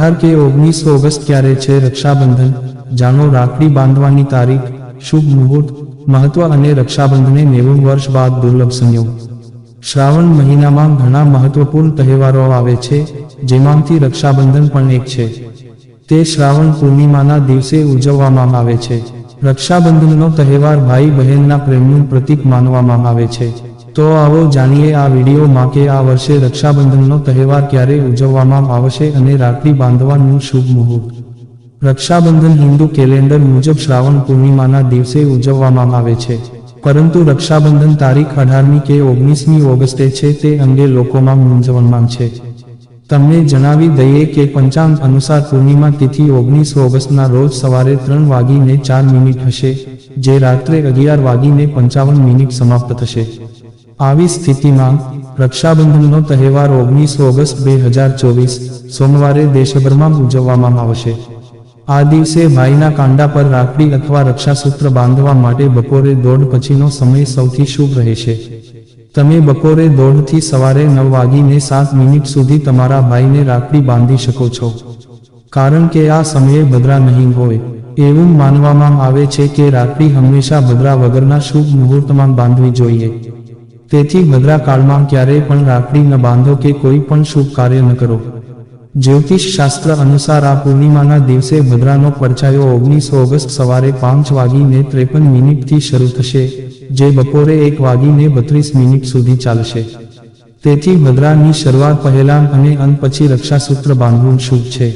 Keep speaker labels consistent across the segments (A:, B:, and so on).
A: અઢાર કે ઓગણીસ ઓગસ્ટ ક્યારે છે રક્ષાબંધન? જાણો, રાખડી બાંધવાની તારીખ, શુભ મુહૂર્ત, મહત્વ અને રક્ષાબંધને નેવું વર્ષ બાદ દુર્લભ સંયોગ. શ્રાવણ મહિનામાં ઘણા મહત્વપૂર્ણ તહેવારો આવે છે, જેમાંથી રક્ષાબંધન પણ એક છે. તે શ્રાવણ પૂર્ણિમાના દિવસે ઉજવવામાં આવે છે. રક્ષાબંધનનો તહેવાર ભાઈ બહેનના પ્રેમનું પ્રતીક માનવામાં આવે છે. તો આવો જાણીએ આ વિડીયોમાં કે આ વર્ષે રક્ષાબંધનનો તહેવાર ક્યારે ઉજવવામાં આવશે અને રાખડી બાંધવાનું શુભ મુહૂર્ત. રક્ષાબંધન હિન્દુ કેલેન્ડર મુજબ શ્રાવણ પૂર્ણિમાના દિવસે ઉજવવામાં આવે છે. પરંતુ રક્ષાબંધન તારીખ અઢારમી કે ઓગણીસમી ઓગસ્ટે છે તે અંગે લોકોમાં મૂંઝવણમાં છે. તમને જણાવી દઈએ કે પંચાંગ અનુસાર પૂર્ણિમા તિથિ ઓગણીસ ઓગસ્ટના રોજ સવારે ત્રણ વાગીને ચાર મિનિટ હશે, જે રાત્રે અગિયાર વાગીને પંચાવન મિનિટ સમાપ્ત થશે. આવી સ્થિતિમાં રક્ષાબંધનનો તહેવાર ઓગણીસ ઓગસ્ટ બે હજાર ચોવીસ સોમવારે દેશભરમાં ઉજવવામાં આવશે. આ દિવસે ભાઈના કાંડા પર રાખડી અથવા રક્ષાસૂત્ર બાંધવા માટે બપોરે દોઢ પછીનો સમય સૌથી શુભ રહેશે. તમે બપોરે દોઢથી સવારે નવ વાગીને સાત મિનિટ સુધી તમારા ભાઈને રાખડી બાંધી શકો છો. કારણ કે આ સમયે ભદ્રા નહીં હોય. એવું માનવામાં આવે છે કે રાખડી હંમેશા ભદ્રા વગરના શુભ મુહૂર્તમાં બાંધવી જોઈએ. તેથી ભદ્રા કાળમાં ક્યારેય પણ રાખડી ન બાંધો કે કોઈ પણ શુભ કાર્ય ન કરો. જ્યોતિષ શાસ્ત્ર અનુસાર આ પૂર્ણિમાના દિવસે ભદ્રાનો પરચાયો ઓગણીસ ઓગસ્ટ સવારે પાંચ વાગીને ત્રેપન મિનિટથી શરૂ થશે, જે બપોરે એક વાગીને બત્રીસ મિનિટ સુધી ચાલશે. તેથી ભદ્રાની શરૂઆત પહેલા અને અંત પછી રક્ષાસૂત્ર બાંધવું શુભ છે.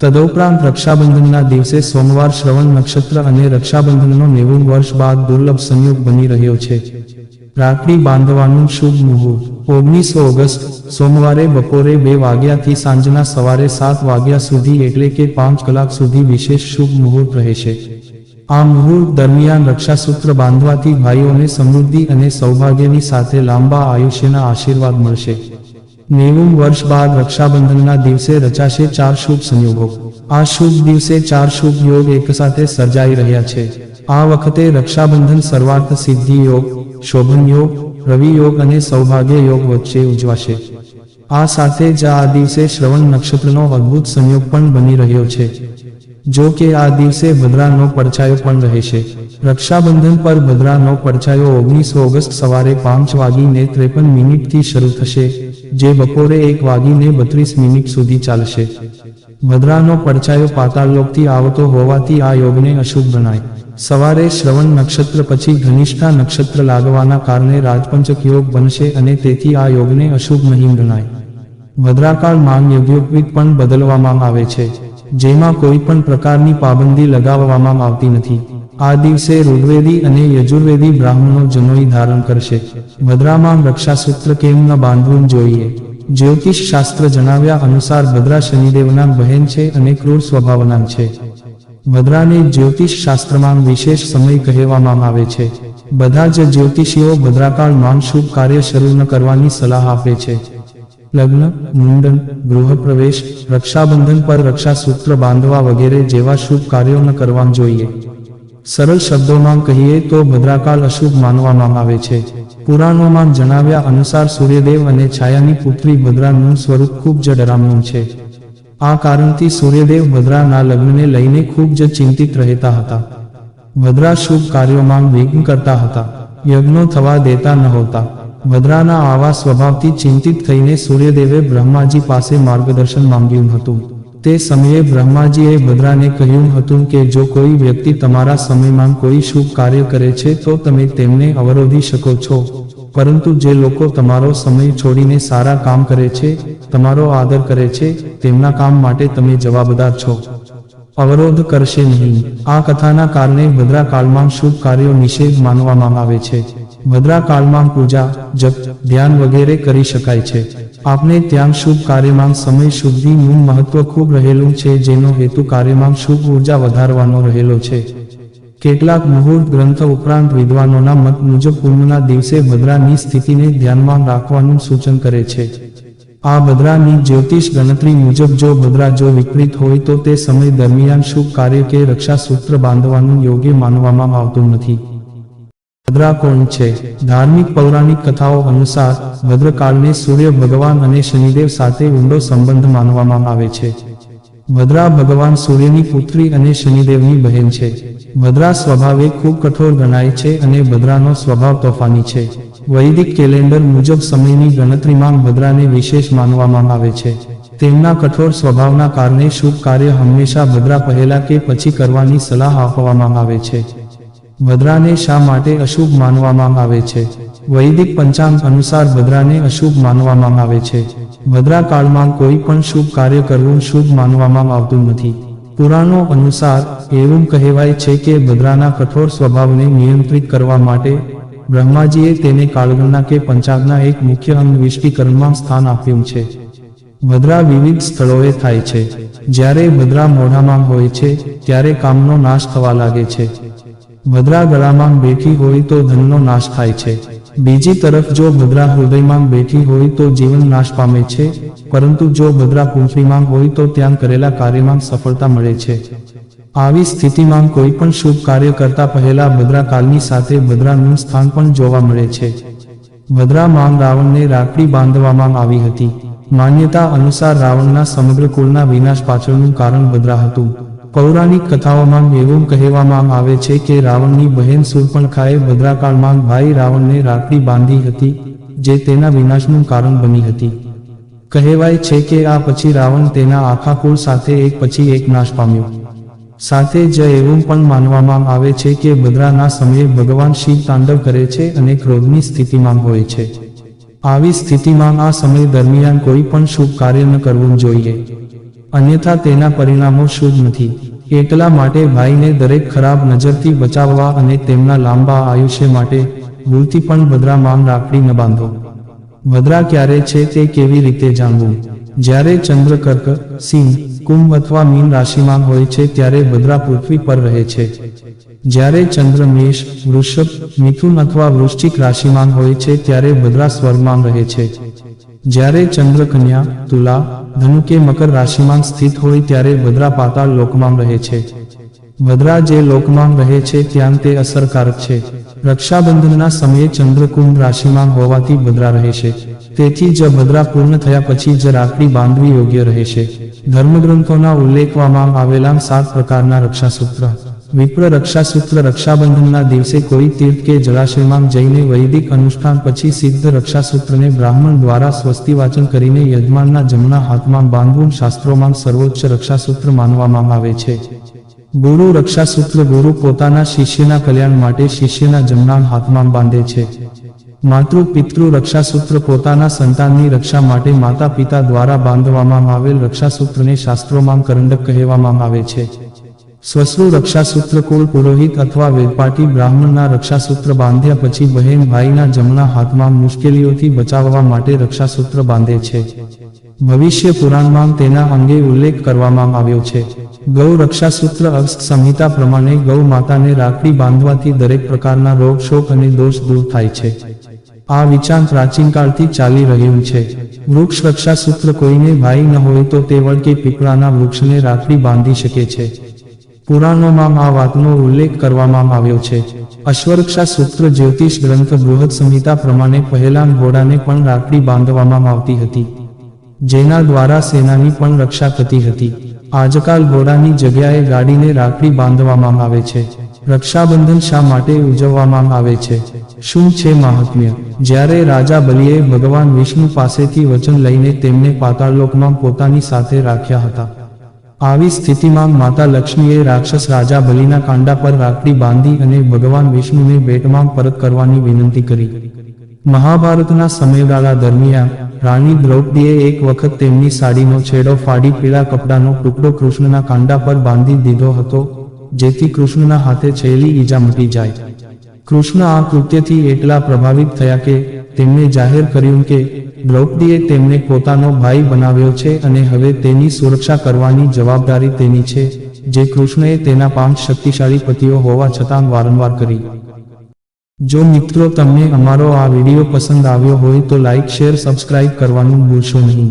A: તદુપરાંત રક્ષાબંધનના દિવસે સોમવાર શ્રવણ નક્ષત્ર અને રક્ષાબંધનનો નેવું વર્ષ બાદ દુર્લભ સંયોગ બની રહ્યો છે. રાખડી બાંધવાનું શુભ મુહૂર્ત. ઓગણીસ ઓગસ્ટ, સોમવારે બપોરે બે વાગ્યાથી સાંજના સવારે સાત વાગ્યા સુધી એટલે કે પાંચ કલાક સુધી વિશેષ શુભ મુહૂર્ત રહેશે. આ મુહૂર્ત દરમિયાન રક્ષાસૂત્ર બાંધવાથી ભાઈઓને સમૃદ્ધિ અને સૌભાગ્યની સાથે લાંબા આયુષ્યના આશીર્વાદ મળશે. નેવું વર્ષ બાદ રક્ષાબંધનના દિવસે રચાશે ચાર શુભ સંયોગો. આ શુભ દિવસે ચાર શુભ યોગ એકસાથે સર્જાઈ રહ્યા છે. આ વખતે રક્ષાબંધન સર્વાર્થ સિદ્ધિ યોગ, શોભન યોગ, રવિ યોગ અને સૌભાગ્ય યોગ વચ્ચે ઉજવાશે. આ સાથે જ આ દિવસે શ્રવણ નક્ષત્રનો અદ્ભુત સંયોગ પણ બની રહ્યો છે. જો કે આ દિવસે ભદ્રાનો પડછાયો પણ રહેશે. રક્ષાબંધન પર ભદ્રાનો પડછાયો ઓગણીસો ઓગસ્ટ સવારે પાંચ વાગીને ત્રેપન મિનિટથી શરૂ થશે. જે બપોરે એક વાગીને બત્રીસ મિનિટ સુધી ચાલશે. ભદ્રાનો પડછાયો પાતાળલોકથી આવતો હોવાથી આ યોગને અશુભ ગણાય. સવારે શ્રવણ નક્ષત્ર પછી ઘનિષ્ઠા નક્ષત્ર લાગવાના કારણે રાજપંચક યોગ બનશે અને તેથી આ યોગને અશુભ નહીં ગણાય. ભદ્રાકાળ માંગ યજ્ઞોપવિત પણ બદલવામાં આવે છે. જેમાં કોઈ પણ પ્રકારની પાબંદી લગાવવામાં આવતી નથી. આ દિવસે ઋગ્વેદી અને યજુર્વેદી બ્રાહ્મણો જનોઈ ધારણ કરશે. ભદ્રામાં રક્ષાસૂત્ર કેમ ન બાંધવું જોઈએ? જ્યોતિષ શાસ્ત્ર જણાવ્યા અનુસાર ભદ્રા શનિદેવના બહેન છે અને ક્રૂર સ્વભાવના છે. ભદ્રાને જ્યોતિષ શાસ્ત્રમાં વિશેષ સમય કહેવામાં આવે છે. બધા જ જ્યોતિષીઓ ભદ્રાકાળ માન શુભ કાર્ય શરૂ ન કરવાની સલાહ આપે છે. લગ્ન, મુંડન, ગૃહપ્રવેશ, રક્ષાબંધન પર રક્ષાસૂત્ર બાંધવા વગેરે જેવા શુભ કાર્યો ન કરવા જોઈએ. સરળ શબ્દોમાં કહીએ તો ભદ્રાકાળ અશુભ માનવામાં આવે છે. પુરાણોમાં જણાવ્યા અનુસાર સૂર્યદેવ અને છાયાની પુત્રી ભદ્રાનું સ્વરૂપ ખૂબ જ ડરામણું છે. આ કારણથી સૂર્યદેવ ભદ્રાના લગ્નને લઈને ખૂબ જ ચિંતિત રહેતા હતા. ભદ્રા શુભ કાર્યોમાં વિઘ્ન કરતા હતા. યજ્ઞો થવા દેતા નહોતા ભદ્રાના આવા સ્વભાવથી ચિંતિત થઈને સૂર્યદેવે બ્રહ્માજી પાસે માર્ગદર્શન માંગ્યું હતું. તે સમયે બ્રહ્માજીએ ભદ્રાને કહ્યું હતું કે, જો કોઈ વ્યક્તિ તમારા સમયમાં કોઈ શુભ કાર્ય કરે છે, તો તમે તેમને અવરોધી શકો છો. પરંતુ જે લોકો તમારો સમય છોડીને સારા કામ કરે છે, તમારો આદર કરે છે, તેમના કામ માટે તમે જવાબદાર છો. અવરોધ કરશે નહીં. આ કથાના કારણે ભદ્રાકાળમાં શુભ કાર્યો નિષેધ માનવામાં આવે છે. ભદ્રાકાલમાં પૂજા, જપ, ધ્યાન વગેરે કરી શકાય છે. આપણે ત્યાં શુભ કાર્યમાં સમય શુદ્ધિનું મહત્વ ખૂબ રહેલું છે, જેનો હેતુ કાર્યમાં શુભ ઊર્જા વધારવાનો રહેલો છે. કેટલાક મુહૂર્ત ગ્રંથ ઉપરાંત વિદ્વાનોના મત મુજબ પૂર્ણના દિવસે ભદ્રાની સ્થિતિને ધ્યાનમાં રાખવાનું સૂચન કરે છે. આ ભદ્રાની જ્યોતિષ ગણતરી મુજબ જો ભદ્રા જો વિપરીત હોય તો તે સમય દરમિયાન શુભ કાર્ય કે રક્ષા સૂત્ર બાંધવાનું યોગ્ય માનવામાં આવતું નથી. ભદ્રા કોણ છે? ધાર્મિક પૌરાણિક કથાઓ અનુસાર ભદ્રકાળને સૂર્ય ભગવાન અને શનિદેવ સાથે ઊંડો સંબંધ માનવામાં આવે છે. ભદ્રા ભગવાન સૂર્યની પુત્રી અને શનિદેવની બહેન છે. ભદ્રા સ્વભાવે ખૂબ કઠોર ગણાય છે અને ભદ્રાનો સ્વભાવ તોફાની છે. વૈદિક કેલેન્ડર મુજબ સમયની ગણતરીમાં ભદ્રાને વિશેષ માનવામાં આવે છે. તેમના કઠોર સ્વભાવના કારણે શુભ કાર્ય હંમેશા ભદ્રા પહેલા કે પછી કરવાની સલાહ આપવામાં આવે છે. ભદ્રાને શા માટે અશુભ માનવામાં આવે છે? વૈદિક પંચાંગ અનુસાર ભદ્રાને અશુભ માનવામાં આવે છે. ભદ્રા કાળમાં કોઈ પણ શુભ કાર્ય કરવું શુભ માનવામાં આવતું નથી. પુરાણો અનુસાર એવું કહેવાય છે કે ભદ્રાના કઠોર સ્વભાવને નિયંત્રિત કરવા માટે બ્રહ્માજીએ તેને કાળગણના કે પંચાંગના એક મુખ્ય અંગ વિષ્ટિકરણમાં સ્થાન આપ્યું છે. ભદ્રા વિવિધ સ્થળોએ થાય છે. જ્યારે ભદ્રા મોઢામાં હોય છે, ત્યારે કામનો નાશ થવા લાગે છે. ભદ્રા ગળામાં બેઠી હોય તો ધનનો નાશ થાય છે. બીજી તરફ જો ભદ્રા હૃદયમાં બેઠી હોય તો જીવન નાશ પામે છે, પરંતુ જો ભદ્રા પૃથ્વીમાં હોય તો ત્યાં કરેલા કાર્યમાં સફળતા મળે છે. આવી સ્થિતિમાં કોઈ પણ શુભ કાર્ય કરતા પહેલા ભદ્રાકાલની સાથે ભદ્રાનું સ્થાન પણ જોવા મળે છે. ભદ્રા માંગ રાવણને રાખડી બાંધવામાં આવી હતી. માન્યતા અનુસાર રાવણના સમગ્ર કુળના વિનાશ પાછળનું કારણ ભદ્રા હતું. પૌરાણિક કથાઓમાં એવું કહેવામાં આવે છે કે રાવણની બહેન સુરપણખાએ ભદ્રાકાળમાં ભાઈ રાવણને રાખડી બાંધી હતી, જે તેના વિનાશનું કારણ બની હતી. કહેવાય છે કે આ પછી રાવણ તેના આખા કુળ સાથે એક પછી એક નાશ પામ્યો. સાથે જ એવું પણ માનવામાં આવે છે કે બદરાના સમયે ભગવાન શિવ તાંડવ કરે છે અને ક્રોધની સ્થિતિમાં હોય છે. આવી સ્થિતિમાં આ સમય દરમિયાન કોઈ પણ શુભ કાર્ય ન કરવું જોઈએ. અન્યથા તેના પરિણામો શુભ નથી. એટલા માટે ભાઈને દરેક ખરાબ નજરથી બચાવવા અને તેમના લાંબા આયુષ્ય માટે ભૂલથી પણ ભદ્રા માંગ રાખડી ન બાંધો. ભદ્રા ક્યારે છે તે કેવી રીતે જાણવું? જ્યારે ચંદ્ર કર્ક સિંહ, કુંભ અથવા મીન રાશિમાં હોય છે ત્યારે ભદ્રા પૃથ્વી પર રહે છે. જ્યારે ચંદ્ર મેષ, વૃષભ, મિથુન અથવા વૃશ્ચિક રાશિમાં હોય છે ત્યારે ભદ્રા સ્વર્ગમાં રહે છે. જ્યારે ચંદ્ર કન્યા તુલા, ધનુ કે મકર રાશિમાં સ્થિત હોય ત્યારે ભદ્રા પાતાળ લોકમાં રહે છે. ભદ્રા જે લોકમાં રહે છે ત્યાં તે અસરકારક છે. રક્ષાબંધનના સમયે ચંદ્ર કુંભ રાશિમાં હોવાથી ભદ્રા રહેશે તેથી જ ભદ્રા પૂર્ણ થયા પછી જ રાખડી બાંધવી યોગ્ય રહેશે. ધર્મગ્રંથોના ઉલ્લેખવામાં આવેલા સાત પ્રકારના રક્ષાસૂત્ર. વિપ્ર રક્ષાસૂત્ર રક્ષાબંધનના દિવસે કોઈ તીર્થ કે જળાશયમાં જઈને વૈદિક અનુષ્ઠાન પછી સિદ્ધ રક્ષાસૂત્રને બ્રાહ્મણ દ્વારા સ્વસ્તિ વાચન કરીને યજમાનના જમણા હાથમાં બાંધવું શાસ્ત્રોમાં સર્વોચ્ચ રક્ષાસૂત્ર માનવામાં આવે છે. ગુરુ રક્ષાસૂત્ર ગુરુ પોતાના શિષ્યના કલ્યાણ માટે શિષ્યના જમણા હાથમાં બાંધે છે. માતૃ પિતૃ રક્ષાસૂત્ર પોતાના સંતાનની રક્ષા માટે માતા પિતા દ્વારા બાંધવામાં આવેલ રક્ષાસૂત્રને શાસ્ત્રોમાં કરંડક કહેવામાં આવે છે. સ્વશ્રુ રક્ષાસૂત્ર કુળ પુરોહિત અથવા વેપાટી બ્રાહ્મણના રક્ષાસૂત્ર બાંધ્યા પછી બહેન ભાઈના જમણા હાથમાં મુશ્કેલીઓથી બચાવવા માટે રક્ષાસૂત્ર બાંધે છે. ભવિષ્ય પુરાણમાં તેના અંગે ઉલ્લેખ કરવામાં આવ્યો છે. ગૌ રક્ષાસૂત્ર અસ્ત સંહિતા પ્રમાણે ગૌ માતાને રાખડી બાંધવાથી દરેક પ્રકારના રોગ, શોક અને દોષ દૂર થાય છે. આ વિચાર પ્રાચીનકાળથી ચાલી રહ્યું છે. વૃક્ષ રક્ષાસૂત્ર કોઈને ભાઈ ન હોય તો તે વડ પીપળાના વૃક્ષને રાખડી બાંધી શકે છે. પુરાણોમાં આ વાતનો ઉલ્લેખ કરવામાં આવ્યો છે. અશ્વરક્ષા સૂત્ર જ્યોતિષ ગ્રંથ બૃહદ સંહિતા પ્રમાણે પહેલા ઘોડાને પણ રાખડી બાંધવામાં આવતી હતી. જેના દ્વારા સેનાની પણ રક્ષા થતી હતી. આજકાલ ઘોડાની જગ્યાએ ગાડીને રાખડી બાંધવામાં આવે છે. રક્ષાબંધન શા માટે ઉજવવામાં આવે છે? શું છે મહાત્મ્ય? જ્યારે રાજા બલિએ ભગવાન વિષ્ણુ પાસેથી વચન લઈને તેમને પાતાળલોકમાં પોતાની સાથે રાખ્યા હતા. આવી સ્થિતિમાં માતા લક્ષ્મીએ રાક્ષસ રાજા બલિના કાંડા પર રાખડી બાંધી અને ભગવાન વિષ્ણુને ભેટમાં પરત કરવાની વિનંતી કરી. મહાભારતના સમયગાળા દરમિયાન રાણી દ્રૌપદીએ એક વખત તેમની સાડીનો છેડો ફાડી પીળા કપડાનો ટુકડો કૃષ્ણના કાંડા પર બાંધી દીધો હતો. જેથી કૃષ્ણના હાથે છેલ્લી ઈજા મટી જાય. કૃષ્ણ આ કૃત્યથી એટલા પ્રભાવિત થયા કે તેમણે જાહેર કર્યું કે દ્રૌપદીએ તેમને પોતાનો ભાઈ બનાવ્યો છે અને હવે તેની સુરક્ષા કરવાની જવાબદારી તેની છે, જે કૃષ્ણએ તેના પાંચ શક્તિશાળી પતિઓ હોવા છતાં વારંવાર કરી. જો મિત્રો તમને અમારો આ વીડિયો પસંદ આવ્યો હોય તો લાઈક, શેર, સબસ્ક્રાઇબ કરવાનું ભૂલશો નહીં.